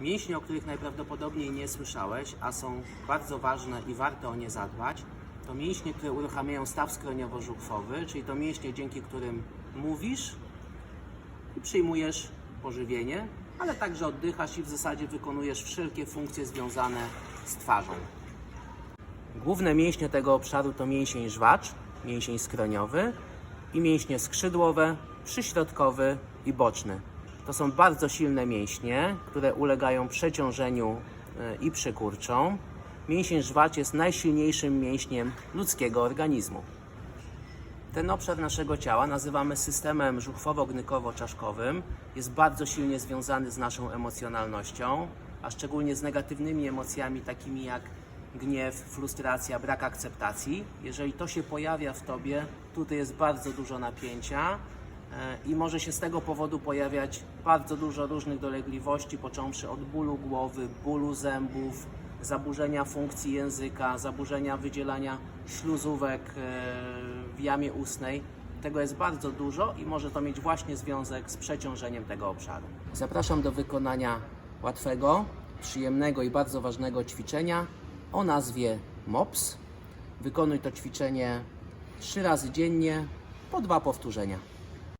Mięśnie, o których najprawdopodobniej nie słyszałeś, a są bardzo ważne i warto o nie zadbać, to mięśnie, które uruchamiają staw skroniowo-żuchwowy, czyli to mięśnie, dzięki którym mówisz i przyjmujesz pożywienie, ale także oddychasz i w zasadzie wykonujesz wszelkie funkcje związane z twarzą. Główne mięśnie tego obszaru to mięsień żwacz, mięsień skroniowy i mięśnie skrzydłowe, przyśrodkowy i boczny. To są bardzo silne mięśnie, które ulegają przeciążeniu e, i przykurczom. Mięsień żwacz jest najsilniejszym mięśniem ludzkiego organizmu. Ten obszar naszego ciała nazywamy systemem żuchwowo-gnykowo-czaszkowym. Jest bardzo silnie związany z naszą emocjonalnością, a szczególnie z negatywnymi emocjami takimi jak gniew, frustracja, brak akceptacji. Jeżeli to się pojawia w tobie, tutaj jest bardzo dużo napięcia i może się z tego powodu pojawiać bardzo dużo różnych dolegliwości, począwszy od bólu głowy, bólu zębów, zaburzenia funkcji języka, zaburzenia wydzielania śluzówek e, w jamie ustnej. Tego jest bardzo dużo i może to mieć właśnie związek z przeciążeniem tego obszaru. Zapraszam do wykonania łatwego, przyjemnego i bardzo ważnego ćwiczenia o nazwie MOPS. Wykonuj to ćwiczenie trzy razy dziennie po dwa powtórzenia.